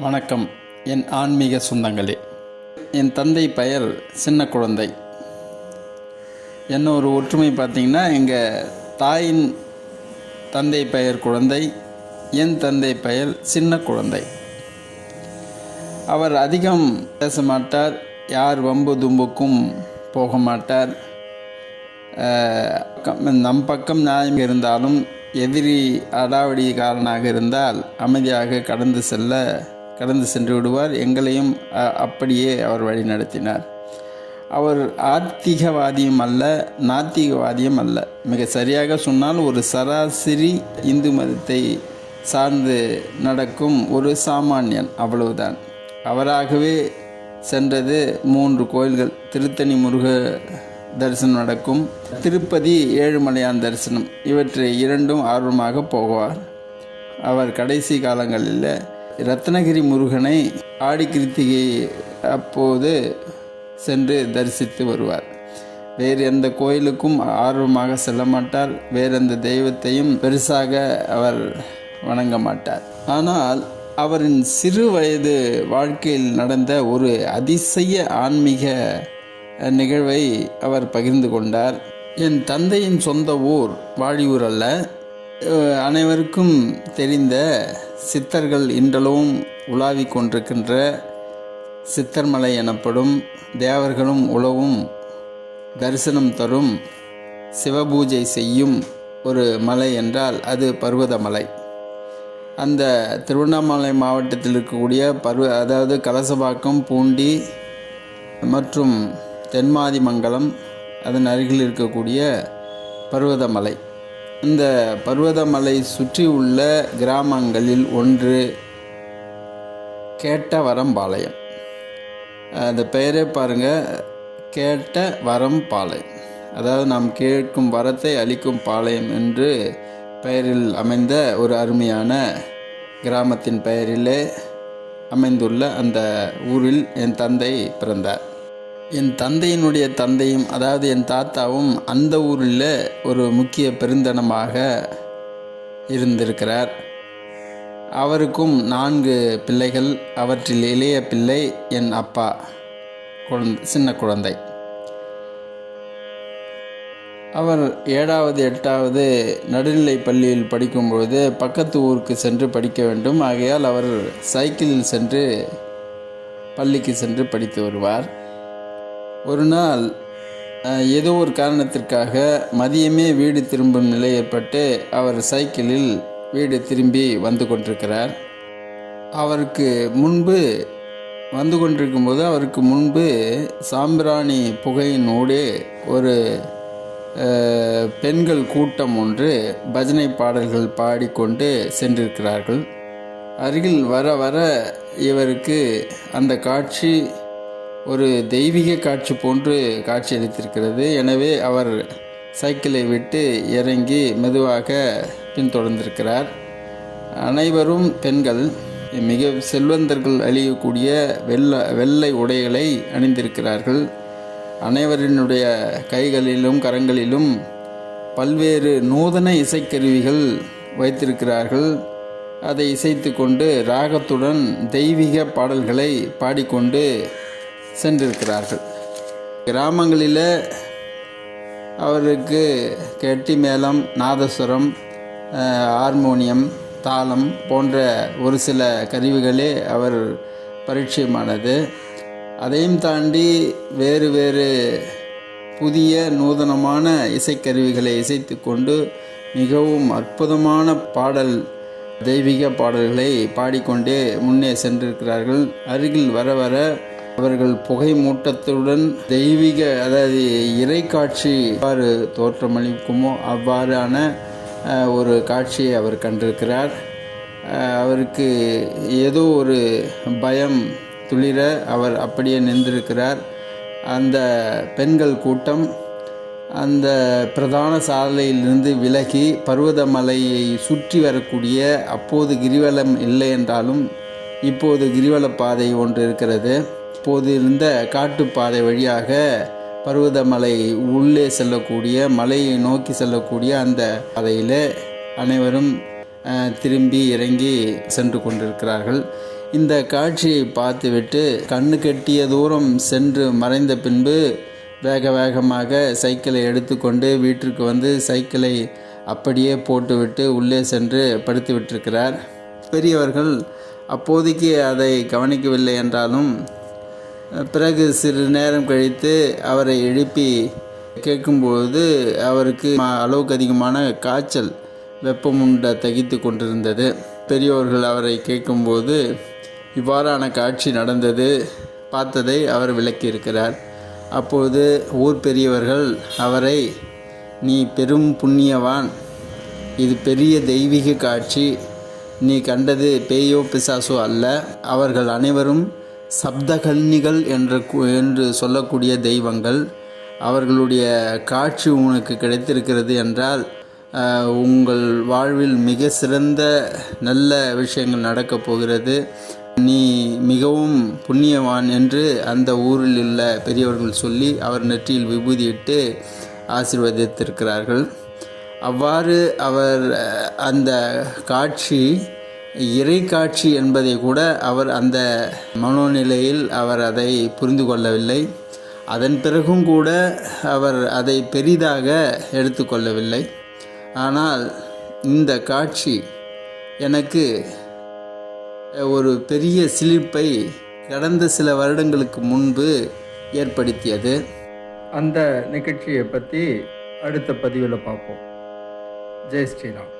வணக்கம். என் ஆன்மீக சொந்தங்களே என் தந்தை பெயர் சின்ன குழந்தை. என்ன ஒரு ஒற்றுமை பார்த்திங்கன்னா எங்கள் தாயின் தந்தை பெயர் குழந்தை என் தந்தை பெயர் சின்ன குழந்தை. அவர் அதிகம் பேச மாட்டார் யார் வம்பு தும்புக்கும் போக மாட்டார். நம் பக்கம் நியாயம் இருந்தாலும் எதிரி அடாவடிக்காரனாக இருந்தால் அமைதியாக கடந்து செல்ல கடந்து சென்று விடுவார். எங்களையும் அப்படியே அவர் வழி நடத்தினார். அவர் ஆத்திகவாதியும் அல்ல நாத்திகவாதியும் அல்ல. மிக சரியாக சொன்னால் ஒரு சராசரி இந்து மதத்தை சார்ந்து நடக்கும் ஒரு சாமானியன் அவ்வளவுதான். அவராகவே சென்றது மூன்று கோயில்கள். திருத்தணி முருக தரிசனம் நடக்கும். திருப்பதி ஏழுமலையான் தரிசனம். இவற்றை இரண்டும் ஆர்வமாக போகுவார். அவர் கடைசி காலங்களில் ரத்னகிரி முருகனை ஆடி கிருத்திகை அப்போது சென்று தரிசித்து வருவார். வேறு எந்த கோயிலுக்கும் ஆர்வமாக செல்ல மாட்டார். வேறு எந்த தெய்வத்தையும் பெருசாக அவர் வணங்க மாட்டார். ஆனால் அவரின் சிறு வயது வாழ்க்கையில் நடந்த ஒரு அதிசய ஆன்மீக நிகழ்வை அவர் பகிர்ந்து கொண்டார். என் தந்தையின் சொந்த ஊர் வாழியூர் அல்ல. அனைவருக்கும் தெரிந்த சித்தர்கள் இன்றளவும் உலாவிக் கொண்டிருக்கின்ற சித்தர்மலை எனப்படும் தேவர்களும் உழவும் தரிசனம் தரும் சிவபூஜை செய்யும் ஒரு மலை என்றால் அது பர்வதமலை. அந்த திருவண்ணாமலை மாவட்டத்தில் இருக்கக்கூடிய பர்வ அதாவது கலசபாக்கம் பூண்டி மற்றும் தென்மாதிமங்கலம் அதன் அருகில் இருக்கக்கூடிய பர்வதமலை. இந்த பர்வதமலை சுற்றி உள்ள கிராமங்களில் ஒன்று கேட்ட வரம்பாளையம் அந்த பெயரே பாருங்கள் கேட்ட வரம் பாளையம் அதாவது நாம் கேட்கும் வரத்தை அளிக்கும் பாளையம் என்று பெயரில் அமைந்த ஒரு அருமையான கிராமத்தின் பெயரிலே அமைந்துள்ள அந்த ஊரில் என் தந்தை பிறந்தார். என் தந்தையினுடைய தந்தையும் அதாவது என் தாத்தாவும் அந்த ஊரில் ஒரு முக்கிய பெருந்தனமாக இருந்திருக்கிறார். அவருக்கும் நான்கு பிள்ளைகள் அவற்றில் இளைய பிள்ளை என் அப்பா குழந்தை சின்ன குழந்தை. அவர் ஏழாவது எட்டாவது நடுநிலை பள்ளியில் படிக்கும்பொழுது பக்கத்து ஊருக்கு சென்று படிக்க வேண்டும். ஆகையால் அவர் சைக்கிளில் சென்று பள்ளிக்கு சென்று படித்து வருவார். ஒரு நாள் ஏதோ ஒரு காரணத்திற்காக மதியமே வீடு திரும்பும் நிலை ஏற்பட்டு அவர் சைக்கிளில் வீடு திரும்பி வந்து கொண்டிருக்கிறார். அவருக்கு முன்பு வந்து கொண்டிருக்கும்போது அவருக்கு முன்பு சாம்பிராணி புகையினோடு ஒரு பெண்கள் கூட்டம் ஒன்று பஜனை பாடல்கள் பாடிக்கொண்டு சென்றிருக்கிறார்கள். அருகில் வர வர இவருக்கு அந்த காட்சி ஒரு தெய்வீக காட்சி போன்று காட்சியளித்திருக்கிறது எனவே அவர் சைக்கிளை விட்டு இறங்கி மெதுவாக பின்தொடர்ந்திருக்கிறார். அனைவரும் பெண்கள் மிக செல்வந்தர்கள் அழியக்கூடிய வெள்ள வெள்ளை உடைகளை அணிந்திருக்கிறார்கள். அனைவரினுடைய கைகளிலும் கரங்களிலும் பல்வேறு நூதன இசைக்கருவிகள் வைத்திருக்கிறார்கள். அதை இசைத்து கொண்டு ராகத்துடன் தெய்வீக பாடல்களை பாடிக்கொண்டு சென்றிருக்கிறார்கள். கிராமங்களில் அவருக்கு கெட்டி மேளம் நாதஸ்வரம் ஹார்மோனியம் தாளம் போன்ற ஒரு சில கருவிகளே அவர் பரிச்சயமானது அதையும் தாண்டி வேறு வேறு புதிய நூதனமான இசைக்கருவிகளை இசைத்து கொண்டு மிகவும் அற்புதமான பாடல் தெய்வீக பாடல்களை பாடிக்கொண்டே முன்னே சென்றிருக்கிறார்கள். அருகில் வர வர அவர்கள் புகை மூட்டத்துடன் தெய்வீக அதாவது இறை காட்சி எவ்வாறு தோற்றமளிக்குமோ அவ்வாறான ஒரு காட்சியை அவர் கண்டிருக்கிறார். அவருக்கு ஏதோ ஒரு பயம் துளிர அவர் அப்படியே நின்றிருக்கிறார். அந்த பெண்கள் கூட்டம் அந்த பிரதான சாலையிலிருந்து விலகி பர்வதமலையை சுற்றி வரக்கூடிய அப்போது கிரிவலம் இல்லை என்றாலும் இப்போது கிரிவல பாதை ஒன்று இருக்கிறது. இப்போது இருந்த காட்டுப்பாதை வழியாக பர்வதமலை உள்ளே செல்லக்கூடிய மலையை நோக்கி செல்லக்கூடிய அந்த பாதையில் அனைவரும் திரும்பி இறங்கி சென்று கொண்டிருக்கிறார்கள். இந்த காட்சியை பார்த்துவிட்டு கண்ணு கெட்டிய தூரம் சென்று மறைந்த பின்பு வேக வேகமாக சைக்கிளை எடுத்துக்கொண்டு வீட்டிற்கு வந்து சைக்கிளை அப்படியே போட்டுவிட்டு உள்ளே சென்று படுத்து விட்டிருக்கிறார் பெரியவர்கள் அப்போதைக்கு அதை கவனிக்கவில்லை என்றாலும் பிறகு சிறு நேரம் கழித்து அவரை எழுப்பி கேட்கும்பொழுது அவருக்கு அளவுக்கு அதிகமான காய்ச்சல் வெப்பமுண்ட தகித்து கொண்டிருந்தது. பெரியோர்கள் அவரை கேட்கும்போது இவ்வாறான காட்சி நடந்தது பார்த்ததை அவர் விளக்கியிருக்கிறார். அப்போது ஊர் பெரியவர்கள் அவரை நீ பெரும் புண்ணியவான். இது பெரிய தெய்வீக காட்சி. நீ கண்டது பேயோ பிசாசோ அல்ல. அவர்கள் அனைவரும் சப்தகன்னிகள் என்ற கு- என்று சொல்லக்கூடிய தெய்வங்கள் அவர்களுடைய காட்சி உனக்கு கிடைத்திருக்கிறது என்றால் உங்கள் வாழ்வில் மிக சிறந்த நல்ல விஷயங்கள் நடக்கப் போகிறது. நீ மிகவும் புண்ணியவான் என்று அந்த ஊரில் உள்ள பெரியவர்கள் சொல்லி அவர் நெற்றியில் விபூதியிட்டு ஆசீர்வதித்திருக்கிறார்கள். அவ்வாறு அவர் அந்த காட்சி இறை காட்சி என்பதை கூட அவர் அந்த மனோநிலையில் அவர் அதை புரிந்து கொள்ளவில்லை. அதன் பிறகும் கூட அவர் அதை பெரிதாக எடுத்துக்கொள்ளவில்லை ஆனால் இந்த காட்சி எனக்கு ஒரு பெரிய சிலிப்பை கடந்த சில வருடங்களுக்கு முன்பு ஏற்படுத்தியது. அந்த நிகழ்ச்சியை பற்றி அடுத்த பதிவில் பார்ப்போம். ஜெய் ஸ்ரீராம்.